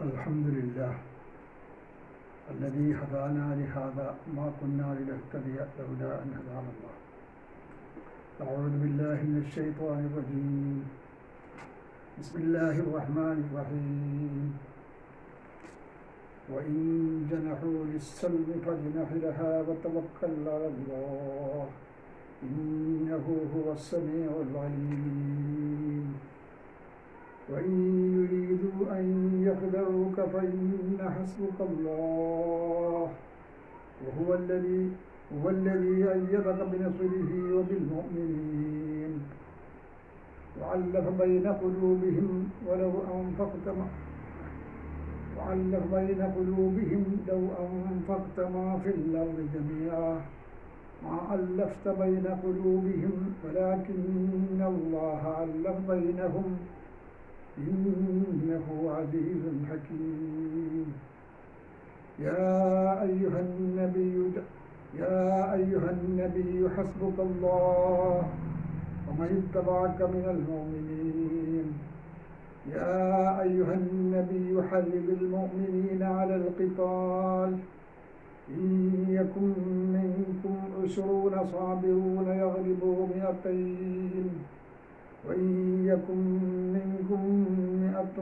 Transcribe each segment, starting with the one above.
الحمد لله الذي هدانا لهذا ما كنا لنهتدي لولا أن هدانا الله. أعوذ بالله من الشيطان الرجيم. بسم الله الرحمن الرحيم. وإن جنحوا للسلم فاجنح لها وتوكل على الله. إنه هو السميع العليم. يخدعوك فإن حسبك الله. وهو الذي هو الذي أيدك بنصره وبالمؤمنين. وعلف بين قلوبهم ولو أنفقت ما وعلف بين قلوبهم لو أنفقت ما في الأرض جميعا. ما ألفت بين قلوبهم ولكن الله ألف بينهم إنه عزيز حكيم. يا أيها النبي يا أيها النبي حسبك الله ومن اتبعك من المؤمنين. يا أيها النبي حرض المؤمنين على القتال. إن يكن منكم عشرون صابرون يغلبوا مئتين. وإن يكن منكم مئة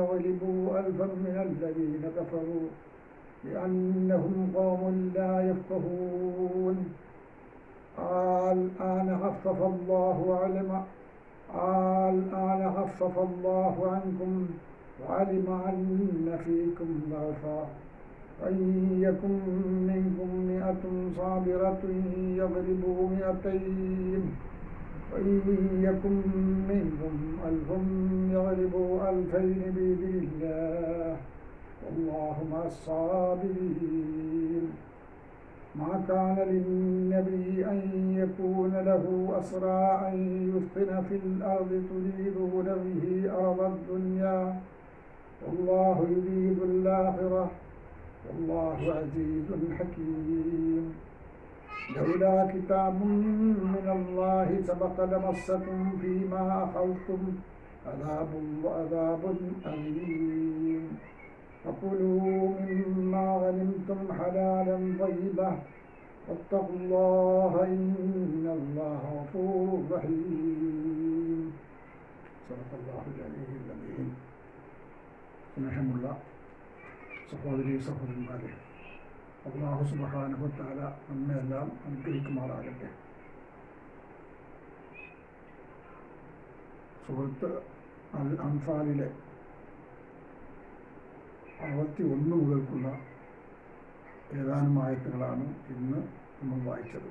يغلبوا ألفا من الذين كفروا لأنهم قوم لا يفقهون. الآن خفف الله علم الآن خفف الله عنكم وعلم أن فيكم ضعفا. وإن يكن منكم مئة صابرة يغلبوا مئتين. وإن يكن منكم ألف يغلبوا ألفين بإذن الله. والله مع الصابرين. ما كان للنبي أن يكون له أسرى أن يثقن في الأرض تريدون به أرض الدنيا. والله يريد الآخرة. والله عزيز حكيم. لولا كتاب من الله سبق لمسكم فيما أخذتم عذاب عذاب أليم فكلوا مما غنمتم حلالا طيبا واتقوا الله إن الله غفور رحيم صدق الله العلي العظيم സ്നേഹമുള്ള സഹോദരി സഹോദരന്മാരെ അള്ളാഹു സുബാനുഭത്താല നമ്മെല്ലാം അനുഗ്രഹിക്കുമാറാകട്ടെ. സുഹൃത്ത് അൽ അൻഫാലിലെ അറുപത്തി ഒന്ന് മുതൽക്കുള്ള ഏതാനും ആയത്തുകളാണ് ഇന്ന് നമ്മൾ വായിച്ചത്.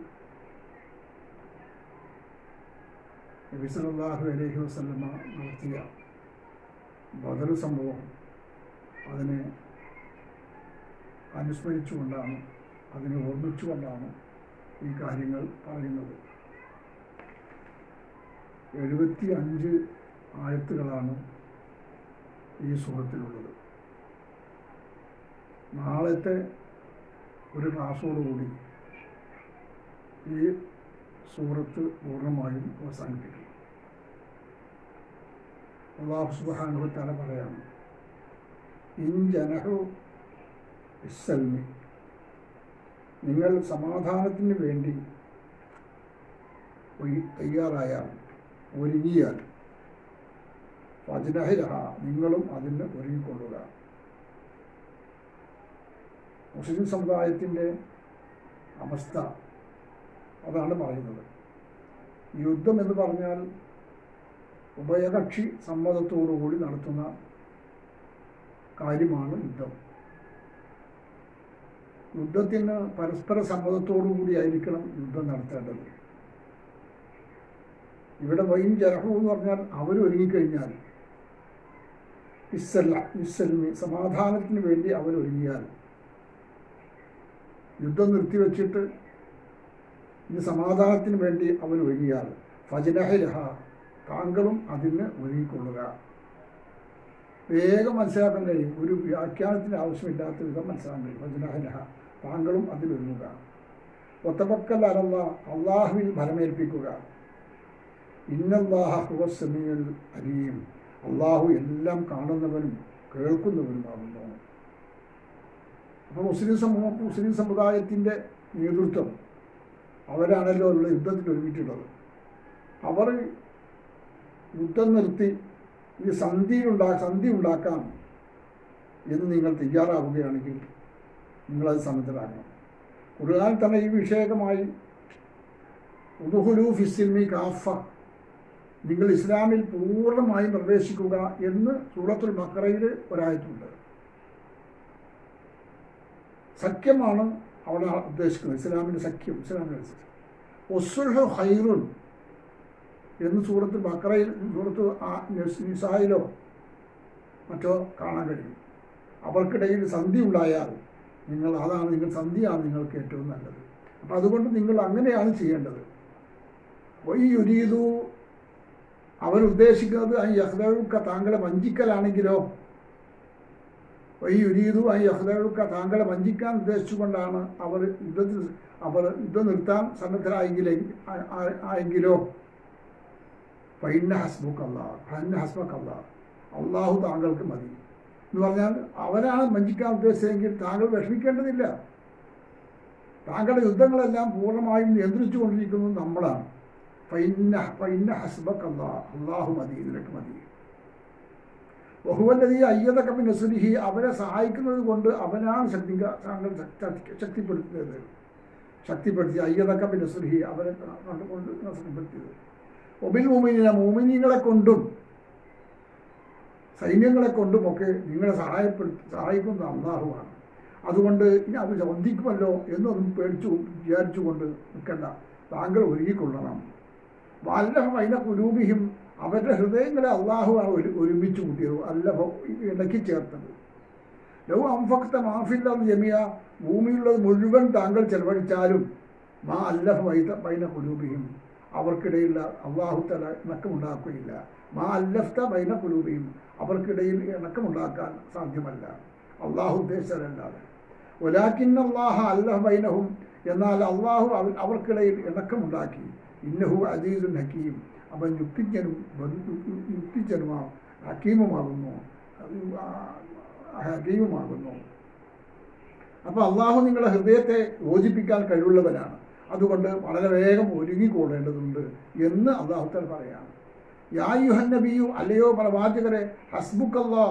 നബിസലാഹു അലഹി വസ്ലമ നടത്തിയ ബദൽ സംഭവം അതിനെ അനുസ്മരിച്ചുകൊണ്ടാണ് അതിനെ ഓർമ്മിച്ചുകൊണ്ടാണ് ഈ കാര്യങ്ങൾ പറയുന്നത്. എഴുപത്തി അഞ്ച് ആയത്തുകളാണ് ഈ സുഖത്തിലുള്ളത് നാളത്തെ ഒരു ക്ലാസ്സോടുകൂടി ഈ സൂറത്ത് പൂർണമായും അവസാനിപ്പിക്കും. അള്ളാഹു സുബാനുഭത്താല പറയാം ഇൻ ജനഹു ഇസ്സൽമി നിങ്ങൾ സമാധാനത്തിന് വേണ്ടി തയ്യാറായാൽ ഒരുങ്ങിയാൽ ഫജ്നഹിലഹ നിങ്ങളും അതിന് ഒരുങ്ങിക്കൊള്ളുക. മുസ്ലിം സമുദായത്തിന്റെ അവസ്ഥ അതാണ് പറയുന്നത്. യുദ്ധം എന്ന് പറഞ്ഞാൽ ഉഭയകക്ഷി സമ്മതത്തോടുകൂടി നടത്തുന്ന കാര്യമാണ് യുദ്ധം. യുദ്ധത്തിന് പരസ്പര സമ്മതത്തോടുകൂടി ആയിരിക്കണം യുദ്ധം നടത്തേണ്ടത്. ഇവിടെ വൈൻ ജനഹു എന്ന് പറഞ്ഞാൽ അവർ ഒരുങ്ങിക്കഴിഞ്ഞാൽ ഇസ്സല്ല ഇസ്സൽമി സമാധാനത്തിന് വേണ്ടി അവർ ഒരുങ്ങിയാൽ. യുദ്ധം നിർത്തിവെച്ചിട്ട് ഈ സമാധാനത്തിന് വേണ്ടി അവർ ഒരുങ്ങിയാൽ. ഫജനഹലഹ താങ്കളും അതിന് ഒരുങ്ങിക്കൊള്ളുക. വേഗം മനസ്സിലാക്കാൻ കഴിയും. ഒരു വ്യാഖ്യാനത്തിന് ആവശ്യമില്ലാത്ത വിധം മനസ്സിലാക്കാൻ കഴിയും. ഫജനഹലഹ താങ്കളും അതിൽ ഒരുങ്ങുക. ഒത്തപക്കൽ അലല്ല. അള്ളാഹുവിൽ ഫലമേൽപ്പിക്കുക. ഇന്നല്ലാഹ ഹുവ സമീൽ അലീം. അള്ളാഹു എല്ലാം കാണുന്നവനും കേൾക്കുന്നവരുമാകുന്നു അപ്പോൾ മുസ്ലിം സമൂഹം മുസ്ലിം സമുദായത്തിന്റെ നേതൃത്വം അവരാണല്ലോ ഉള്ള യുദ്ധത്തിൽ ഒരുമിച്ചിട്ടുള്ളത് അവർ യുദ്ധം നിർത്തി ഈ സന്ധി ഉണ്ടാ സന്ധി ഉണ്ടാക്കാം എന്ന് നിങ്ങൾ തയ്യാറാവുകയാണെങ്കിൽ നിങ്ങളത് സന്നദ്ധരാകണം. ഖുർആൻ തന്നെ ഈ വിഷയകമായി ഉദുഹുലു ഫിസിൽമി കാഫ നിങ്ങൾ ഇസ്ലാമിൽ പൂർണമായി പ്രവേശിക്കുക എന്ന് സൂറത്തുൽ ബക്കറയിൽ ഒരായത്തുണ്ട്. സഖ്യമാണ് അവിടെ ഉദ്ദേശിക്കുന്നത്. ഇസ്ലാമിന്റെ സഖ്യം ഇസ്ലാമിന്റെ ഒസുൽഹു ഹൈറുൻ എന്ന് സൂറത്ത് ബക്കറയിൽ സൂറത്ത് നിസായിലോ മറ്റോ കാണാൻ കഴിയും. അവർക്കിടയിൽ സന്ധി ഉണ്ടായാൽ നിങ്ങൾ അതാണ് നിങ്ങൾ സന്ധിയാണ് നിങ്ങൾക്ക് ഏറ്റവും നല്ലത്. അപ്പം അതുകൊണ്ട് നിങ്ങൾ അങ്ങനെയാണ് ചെയ്യേണ്ടത്. ഈ യുരീതു അവരുദ്ദേശിക്കുന്നത് ആ യഹ്ദഴുക്ക താങ്കളെ വഞ്ചിക്കലാണെങ്കിലോ? ഈ യുരീതു ആ യഹ്ദഴുക്ക താങ്കളെ വഞ്ചിക്കാൻ ഉദ്ദേശിച്ചുകൊണ്ടാണ് അവർ യുദ്ധത്തിൽ അവർ യുദ്ധം നിർത്താൻ സന്നദ്ധരായെങ്കിലെ ആയെങ്കിലോ? ഫൈന്ന ഹസ്ബുക്ക് അള്ളാഹ് ഫൈന്ന ഹസ്ബക്ക് അള്ളാഹ് അള്ളാഹു താങ്കൾക്ക് മതി. എന്ന് പറഞ്ഞാൽ അവരാണ് വഞ്ചിക്കാൻ ഉദ്ദേശിച്ചതെങ്കിൽ താങ്കൾ വിഷമിക്കേണ്ടതില്ല. താങ്കളുടെ യുദ്ധങ്ങളെല്ലാം പൂർണമായും നിയന്ത്രിച്ചു കൊണ്ടിരിക്കുന്നത് നമ്മളാണ്. ഫൈന ഫൈന്ന ഹസ്ബക്ക് അള്ളാഹ് അള്ളാഹു മതി നിനക്ക് മതി. ബഹുവല്ലതി അയ്യതൊക്കെ നസുലിഹി അവരെ സഹായിക്കുന്നത് കൊണ്ട് അവനാണ് ശക്തി താങ്കൾ ശക്തിപ്പെടുത്തിയത്. ശക്തിപ്പെടുത്തി അയ്യതൊക്കെ നസുലിഹി അവരെ കണ്ടുകൊണ്ട് ശക്തിപ്പെടുത്തിയത് ഒബിൽ മോമിനിനെ മോമിനികളെ കൊണ്ടും സൈന്യങ്ങളെ കൊണ്ടും ഒക്കെ നിങ്ങളെ സഹായപ്പെടുത്തി സഹായിക്കുന്ന അള്ളാഹുവാണ്. അതുകൊണ്ട് ഇനി അവർ ചോദിക്കുമല്ലോ എന്നൊന്നും പേടിച്ചു വിചാരിച്ചുകൊണ്ട് നിൽക്കണ്ട. താങ്കൾ ഒരുങ്ങിക്കൊള്ളണം. വല്ലഭ വൈന കുരൂപിയും അവരുടെ ഹൃദയങ്ങളെ അള്ളാഹു ഒരു ഒരുമിച്ച് കൂട്ടിയത്. അല്ല ഇടയ്ക്ക് ചേർത്തത്. ലോ അംഫക്ത മാഫില്ല ജമിയ ഭൂമിയുള്ളത് മുഴുവൻ താങ്കൾ ചെലവഴിച്ചാലും മാ അല്ലഭ വൈത വൈന കുലൂബിയും അവർക്കിടയിൽ അള്ളാഹു തല ഇണക്കമുണ്ടാക്കുകയില്ല. മാ അല്ലഫ്ത ബൈന കുലൂബിയും അവർക്കിടയിൽ ഇണക്കമുണ്ടാക്കാൻ സാധ്യമല്ല. അള്ളാഹു ഉദ്ദേശിച്ചതല്ലാതെ ഒലാക്കിൻ അള്ളാഹ അല്ലഹ ബൈനഹും. എന്നാൽ അള്ളാഹു അവ- അവർക്കിടയിൽ ഇണക്കമുണ്ടാക്കി. ഇന്നഹു അജീസുൻ ഹക്കീം. അവൻ യുക്തിജ്ഞനും യുക്തിജ്ഞനുമാ ഹക്കീമുമാകുന്നു. ഹക്കീമുമാകുന്നു അപ്പോൾ അള്ളാഹു നിങ്ങളുടെ ഹൃദയത്തെ യോജിപ്പിക്കാൻ കഴിവുള്ളവനാണ്. അതുകൊണ്ട് വളരെ വേഗം ഒരുങ്ങിക്കൊള്ളേണ്ടതുണ്ട് എന്ന് അള്ളാഹുത്തൽ പറയാണ് യാ യുഹൻ നബിയു അല്ലയോ പ്രവാചകരെ ഹസ്ബുക്കല്ലാ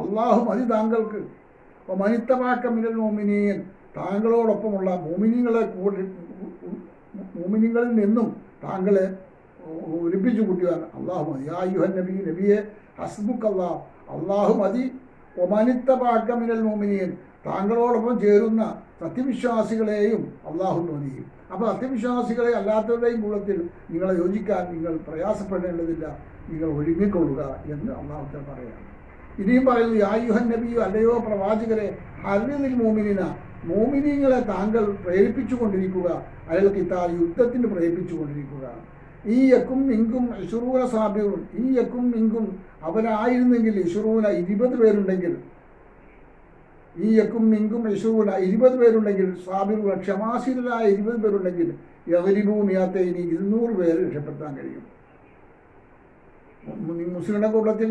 അള്ളാഹു മതി താങ്കൾക്ക്. മനിത്തമാക്ക മിനൽ മോമിനീൻ താങ്കളോടൊപ്പമുള്ള മോമിനികളെ കൂടി മോമിനികളിൽ നിന്നും താങ്കളെ ഒലിപ്പിച്ചു കൂട്ടിയാൽ അള്ളാഹു മതി. യായുഹൻ നബി നബിയെ ഹസ്ബുക്കല്ലാ അള്ളാഹു മതി. ഒമനിത്തമാക്ക മിനൽ മോമിനീൻ താങ്കളോടൊപ്പം ചേരുന്ന സത്യവിശ്വാസികളെയും അള്ളാഹു മതിയും അപ്പോൾ സത്യവിശ്വാസികളെ അല്ലാത്തവരുടെയും കൂട്ടത്തിൽ നിങ്ങളെ യോജിക്കാൻ നിങ്ങൾ പ്രയാസപ്പെടേണ്ടതില്ല. നിങ്ങൾ ഒരുങ്ങിക്കൊള്ളുക എന്ന് അള്ളാഹുത്തെ പറയാം ഇനിയും പറയുന്നു യായുഹൻ നബിയോ അല്ലയോ പ്രവാചകരെ ഹരിനിൽ മോമിനിന മോമിനിങ്ങളെ താങ്കൾ പ്രേരിപ്പിച്ചു കൊണ്ടിരിക്കുക. അയാൾക്ക് ഇത്താ യുദ്ധത്തിന് പ്രേരിപ്പിച്ചു കൊണ്ടിരിക്കുക. ഈ യക്കും ഇങ്കും ഇഷുറൂന സാബിറും ഈ യക്കും ഇങ്കും അവരായിരുന്നെങ്കിൽ ഇഷുറൂന ഇരുപത് പേരുണ്ടെങ്കിൽ ഈ യക്കും മിങ്കും യശൂന ഇരുപത് പേരുണ്ടെങ്കിൽ സ്വാഭിമുഖ ക്ഷമാശീലരായ ഇരുപത് പേരുണ്ടെങ്കിൽ യവരിഭൂമിയാത്ത ഇനി ഇരുന്നൂറ് പേര് രക്ഷപ്പെടുത്താൻ കഴിയും. മുസ്ലിങ്ങളുടെ കൂട്ടത്തിൽ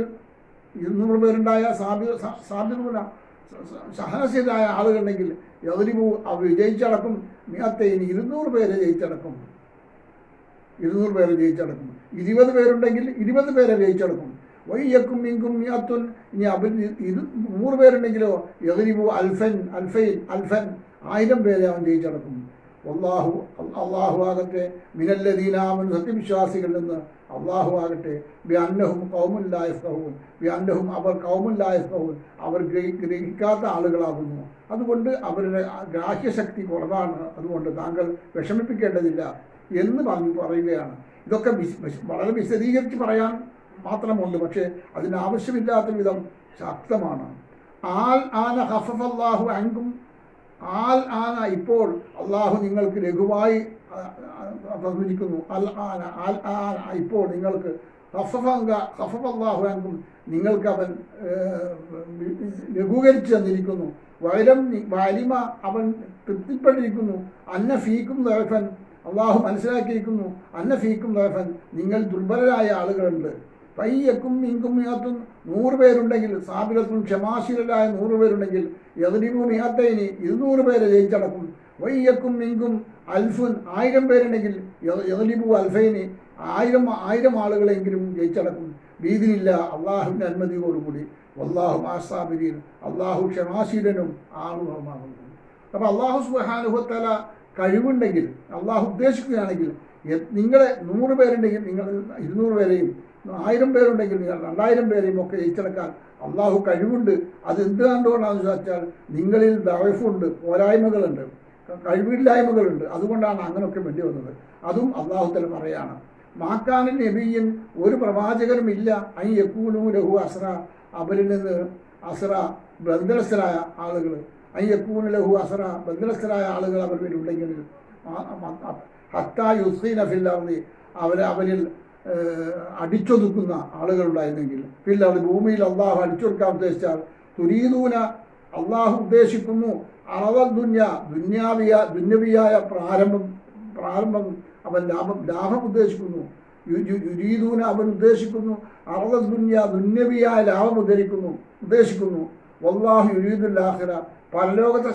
ഇരുന്നൂറ് പേരുണ്ടായ സാബി സാബിറുന സഹനശീലരായ ആളുകളുണ്ടെങ്കിൽ യവരിഭൂ അവർ ജയിച്ചടക്കും. മിയാത്ത ഇനി ഇരുന്നൂറ് പേരെ ജയിച്ചടക്കും. ഇരുന്നൂറ് പേരെ ജയിച്ചടക്കും. ഇരുപത് പേരുണ്ടെങ്കിൽ ഇരുപത് പേരെ ജയിച്ചടക്കും. വയ്യക്കും മിങ്കും മിയാത്തുൻ. ഇനി അവർ ഇത് നൂറ് പേരുണ്ടെങ്കിലോ? എതിരിബു അൽഫൻ അൽഫൈൻ അൽഫൻ. ആയിരം പേരെ അവൻ ജയിച്ചടക്കും. അള്ളാഹു അള്ളാഹു ആകട്ടെ മിനല്ലദീനാമൻ സത്യവിശ്വാസികളിൽ നിന്ന് അള്ളാഹു ആകട്ടെ വ്യാന്നഹും കൗമുല്ലായഫഹൂൻ വ്യാന്നഹും അവർ കൗമുല്ലായഫഹൂൻ അവർ ഗ്രഹി- ഗ്രഹിക്കാത്ത ആളുകളാകുന്നു. അതുകൊണ്ട് അവരുടെ ഗ്രാഹ്യശക്തി കുറവാണ്. അതുകൊണ്ട് താങ്കൾ വിഷമിപ്പിക്കേണ്ടതില്ല എന്ന് പറഞ്ഞു പറയുകയാണ്. ഇതൊക്കെ വളരെ വിശദീകരിച്ച് പറയാൻ മാത്രമുണ്ട് പക്ഷേ അതിനാവശ്യമില്ലാത്ത വിധം ശക്തമാണ്. ആൽ ആന ഹഫഫല്ലാഹു അങ്കും ആൽ ആന ഇപ്പോൾ അള്ളാഹു നിങ്ങൾക്ക് ലഘുവായി തന്നിരിക്കുന്നു. അൽ ആന ആൽ ആന ഇപ്പോൾ നിങ്ങൾക്ക് ഹഫഫങ്ക ഹഫഫല്ലാഹു അങ്കും നിങ്ങൾക്ക് അവൻ ലഘൂകരിച്ചു തന്നിരിക്കുന്നു. വൈരം വാലിമ അവൻ തൃപ്തിപ്പെട്ടിരിക്കുന്നു. അന്ന ഫീക്കും ദഴഫൻ അള്ളാഹു മനസ്സിലാക്കിയിരിക്കുന്നു. അന്ന ഫീക്കും ദഴഫൻ നിങ്ങൾ ദുർബലരായ ആളുകളുണ്ട്. പയ്യക്കും മീങ്കും മിയാത്തും നൂറ് പേരുണ്ടെങ്കിൽ സാബിലത്തും ക്ഷമാശീലരായ നൂറ് പേരുണ്ടെങ്കിൽ യതിനിമു മിയത്തൈനി ഇരുന്നൂറ് പേരെ ജയിച്ചടക്കും. വയ്യക്കും മിങ്കും അൽഫുൻ ആയിരം പേരുണ്ടെങ്കിൽ യതിനിബു അൽഫൈനി ആയിരം ആയിരം ആളുകളെങ്കിലും ജയിച്ചടക്കും. ഭീതിയില്ല അള്ളാഹുവിന്റെ അനുമതിയോടുകൂടി. അള്ളാഹു മാസാബിരീൻ അള്ളാഹു ക്ഷമാശീലനും ആളുകളുമാകുന്നു. അപ്പോൾ അള്ളാഹു സുബാനുഭത്തല കഴിവുണ്ടെങ്കിൽ അള്ളാഹു ഉദ്ദേശിക്കുകയാണെങ്കിൽ നിങ്ങളെ നൂറ് പേരുണ്ടെങ്കിൽ നിങ്ങൾ ഇരുന്നൂറ് പേരെയും ആയിരം പേരുണ്ടെങ്കിൽ രണ്ടായിരം പേരെയും ഒക്കെ ജയിച്ചെടുക്കാൻ അള്ളാഹു കഴിവുണ്ട്. അത് എന്ത് കണ്ടുകൊണ്ടാണെന്ന് ചോദിച്ചാൽ നിങ്ങളിൽ ദഴഫുണ്ട് പോരായ്മകളുണ്ട് കഴിവില്ലായ്മകളുണ്ട്. അതുകൊണ്ടാണ് അങ്ങനെയൊക്കെ വേണ്ടി വന്നത്. അതും അള്ളാഹു അള്ളാഹുത്തല പറയാണ്. മാക്കാനിൻ നബിയിൽ ഒരു പ്രവാചകനും ഇല്ല. ഐ യക്കൂനു ലഹു അസ്ര. അവരിൽ നിന്ന് അസ്ര ബന്ധനസ്ഥരായ ആളുകൾ ഐ യക്കൂനു ലഹു അസ്ര ബന്ധനസ്ഥരായ ആളുകൾ അവരിൽ ഉണ്ടെങ്കിൽ ഹത്താ യുസീന ഫില്ലാർദി അവരെ അവരിൽ അടിച്ചൊതുക്കുന്ന ആളുകളുണ്ടായിരുന്നെങ്കിൽ. പിന്നെ അത് ഭൂമിയിൽ അള്ളാഹു അടിച്ചൊടുക്കാൻ ഉദ്ദേശിച്ചാൽ തുരീദൂന അള്ളാഹു ഉദ്ദേശിക്കുന്നു അറവൽ ദുന്യ ദുന്യാവിയ ദുന്യവിയായ പ്രാരംഭം പ്രാരംഭം അവൻ ലാഭം ലാഭം ഉദ്ദേശിക്കുന്നു. യുരീദൂന അവൻ ഉദ്ദേശിക്കുന്നു അറവൽ ദുന്യ ദുന്യവിയായ ലാഭം ഉദ്ധരിക്കുന്നു ഉദ്ദേശിക്കുന്നു. വല്ലാഹു യുരീദുല്ലാഹിറ പരലോകത്തെ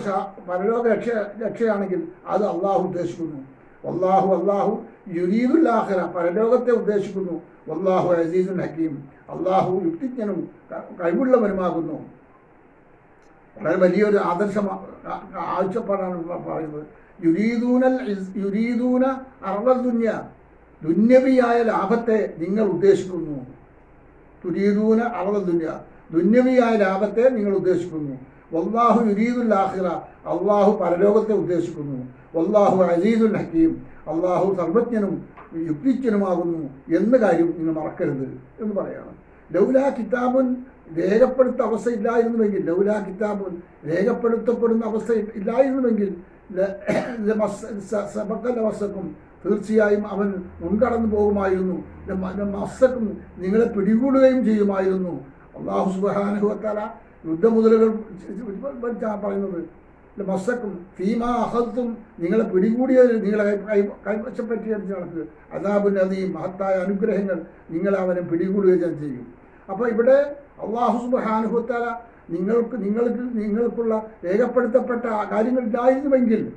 പരലോക രക്ഷ രക്ഷയാണെങ്കിൽ അത് അള്ളാഹു ഉദ്ദേശിക്കുന്നു. വല്ലാഹു അള്ളാഹു യുരീദുല്ലാഹിറ പരലോകത്തെ ഉദ്ദേശിക്കുന്നു. വല്ലാഹു അസീസുൻ ഹക്കീം. അള്ളാഹു യുക്തിജ്ഞനും കഴിവുള്ളവനുമാകുന്നു. വളരെ വലിയൊരു ആദർശ ആവശ്യപ്പാടാണ് പറയുന്നത്. യുരീദൂനൽ യുരീദൂന അറവൽ ദുന്യ. ദുന്യവിയായ ലാഭത്തെ നിങ്ങൾ ഉദ്ദേശിക്കുന്നു. തുരീദൂന അറവൽ ദുന്യ. ദുന്യവിയായ ലാഭത്തെ നിങ്ങൾ ഉദ്ദേശിക്കുന്നു. വല്ലാഹു യുരീദുൽ ആഖിറ. അള്ളാഹു പരലോകത്തെ ഉദ്ദേശിക്കുന്നു. വല്ലാഹു അസീദുൽ ഹക്കീം. അള്ളാഹു സർവജ്ഞനും യുക്തിജ്ഞനുമാകുന്നു എന്ന കാര്യം നിങ്ങൾ മറക്കരുത് എന്ന് പറയാണ്. ലൗലാ കിതാബുൻ രേഖപ്പെടുത്ത അവസ്ഥ ഇല്ലായിരുന്നുവെങ്കിൽ ലൗലാ കിതാബുൻ രേഖപ്പെടുത്തപ്പെടുന്ന അവസ്ഥ ഇല്ലായിരുന്നുവെങ്കിൽ സബക്കലവസക്കും തീർച്ചയായും അവൻ മുൻകടന്നു പോകുമായിരുന്നു. മസ്സക്കും നിങ്ങളെ പിടികൂടുകയും ചെയ്യുമായിരുന്നു. അള്ളാഹു സുബാനുഭവത്താല യുദ്ധമുതലുകൾ പറയുന്നത്. മസ്സക്കും ഫീമാ അഹത്തും നിങ്ങളെ പിടികൂടിയ നിങ്ങളെ കൈ- കൈ- കൈവശപ്പറ്റിയടിച്ച് നടക്കുക അതാബുൻ നദിയും മഹത്തായ അനുഗ്രഹങ്ങൾ നിങ്ങൾ അവനെ പിടികൂടുകയും ചെയ്യും. അപ്പോൾ ഇവിടെ അള്ളാഹു സുബാനുഭവത്താല നിങ്ങൾക്ക് നിങ്ങൾക്ക് നിങ്ങൾക്കുള്ള രേഖപ്പെടുത്തപ്പെട്ട കാര്യങ്ങളില്ലായിരുന്നുവെങ്കിൽ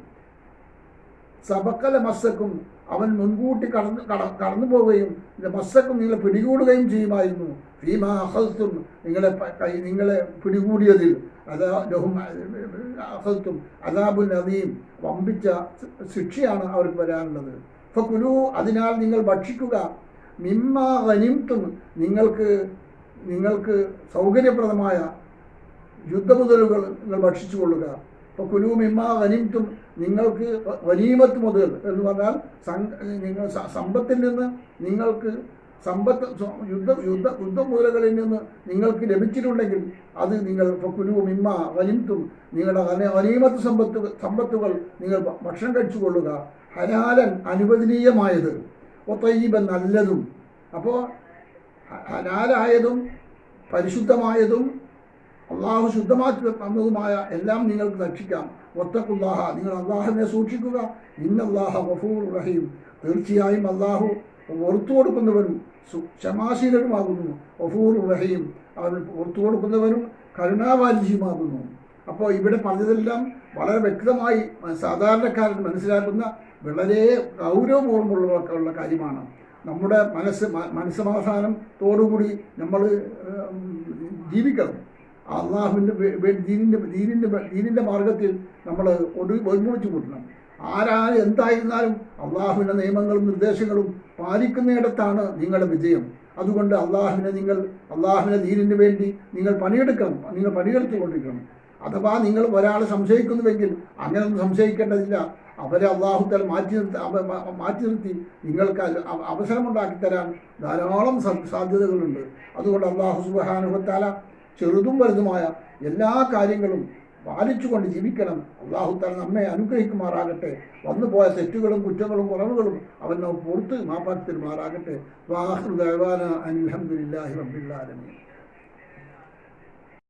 സബക്കല മസ്സക്കും അവൻ മുൻകൂട്ടി കടന്നു കട കടന്നു പോവുകയും മസ്സക്കും നിങ്ങളെ പിടികൂടുകയും ചെയ്യുമായിരുന്നു. ഭീമാ അഹസ്തും നിങ്ങളെ നിങ്ങളെ പിടികൂടിയതിൽ അതാ ലഹും അഹസ്തും അതാബുൽ നദീം വമ്പിച്ച ശിക്ഷയാണ് അവർക്ക് വരാനുള്ളത്. ഇപ്പൊ കുലു അതിനാൽ നിങ്ങൾ ഭക്ഷിക്കുക. മിമ്മാ വനിംത്തും നിങ്ങൾക്ക് നിങ്ങൾക്ക് സൗകര്യപ്രദമായ യുദ്ധമുതലുകൾ നിങ്ങൾ ഭക്ഷിച്ചു കൊള്ളുക ഇപ്പോൾ കുലൂമിമ്മ വനിമത്തും നിങ്ങൾക്ക് വനീമത്ത് മുതൽ എന്ന് പറഞ്ഞാൽ നിങ്ങൾ സമ്പത്തിൽ നിന്ന് നിങ്ങൾക്ക് സമ്പത്ത് യുദ്ധ യുദ്ധ യുദ്ധമൂലകളിൽ നിന്ന് നിങ്ങൾക്ക് ലഭിച്ചിട്ടുണ്ടെങ്കിൽ അത് നിങ്ങൾ കുലു മിമ്മ വനിംത്തും നിങ്ങളുടെ വന- വനീമത്ത് സമ്പത്ത് സമ്പത്തുകൾ നിങ്ങൾ ഭക്ഷണം കഴിച്ചു കൊള്ളുക ഹലാലൻ അനുവദനീയമായത്. ഒത്തയ്യീബൻ നല്ലതും. അപ്പോൾ ഹലാലായതും പരിശുദ്ധമായതും അള്ളാഹു ശുദ്ധമാക്കി തന്നതുമായ എല്ലാം നിങ്ങൾക്ക് രക്ഷിക്കാം. ഒത്തക്കുല്ലാഹ നിങ്ങൾ അള്ളാഹുവിനെ സൂക്ഷിക്കുക. ഇന്നല്ലാഹ ഗഫൂർ റഹീം. തീർച്ചയായും അള്ളാഹു ഓർത്തു കൊടുക്കുന്നവനും സു- ക്ഷമാശീലനുമാകുന്നു ഗഫൂർ റഹീം. അവൻ ഓർത്തു കൊടുക്കുന്നവനും കരുണാവാലിജിയുമാകുന്നു അപ്പോൾ ഇവിടെ പറഞ്ഞതെല്ലാം വളരെ വ്യക്തമായി സാധാരണക്കാരൻ മനസ്സിലാക്കുന്ന വളരെ ഗൗരവപൂർവമുള്ള കാര്യമാണ്. നമ്മുടെ മനസ്സ് മനസ്സമാധാനത്തോടുകൂടി നമ്മൾ ജീവിക്കണം. അള്ളാഹുവിന്റെ ദീനിന്റെ ദീനിന്റെ ദീനിന്റെ മാർഗത്തിൽ നമ്മൾ ഒടു ഒരുമിച്ച് കൂട്ടണം. ആരാ എന്തായിരുന്നാലും അള്ളാഹുവിന്റെ നിയമങ്ങളും നിർദ്ദേശങ്ങളും പാലിക്കുന്നിടത്താണ് നിങ്ങളുടെ വിജയം. അതുകൊണ്ട് അള്ളാഹുവിനെ നിങ്ങൾ അള്ളാഹുവിന്റെ ദീനിന് വേണ്ടി നിങ്ങൾ പണിയെടുക്കണം. നിങ്ങൾ പണിയെടുത്തുകൊണ്ടിരിക്കണം. അഥവാ നിങ്ങൾ ഒരാളെ സംശയിക്കുന്നുവെങ്കിൽ അങ്ങനൊന്നും സംശയിക്കേണ്ടതില്ല. അവരെ അള്ളാഹുത്തൽ മാറ്റി നിർത്തി മാറ്റി നിർത്തി നിങ്ങൾക്ക് അവസരമുണ്ടാക്കി തരാൻ ധാരാളം സാധ്യതകളുണ്ട്. അതുകൊണ്ട് അള്ളാഹു സുബാനുഭത്താല ചെറുതും വലുതുമായ എല്ലാ കാര്യങ്ങളും പാലിച്ചുകൊണ്ട് ജീവിക്കണം. അള്ളാഹു താല നമ്മെ അനുഗ്രഹിക്കുമാറാകട്ടെ. വന്നുപോയ തെറ്റുകളും കുറ്റങ്ങളും കുറവുകളും അവൻ നമുക്ക് പുറത്ത് മാപ്പാക്കി തരുമാറാകട്ടെ. വാഹൃദാന അലഹമുല്ലാഹി റബ്ബില്ലാലമീൻ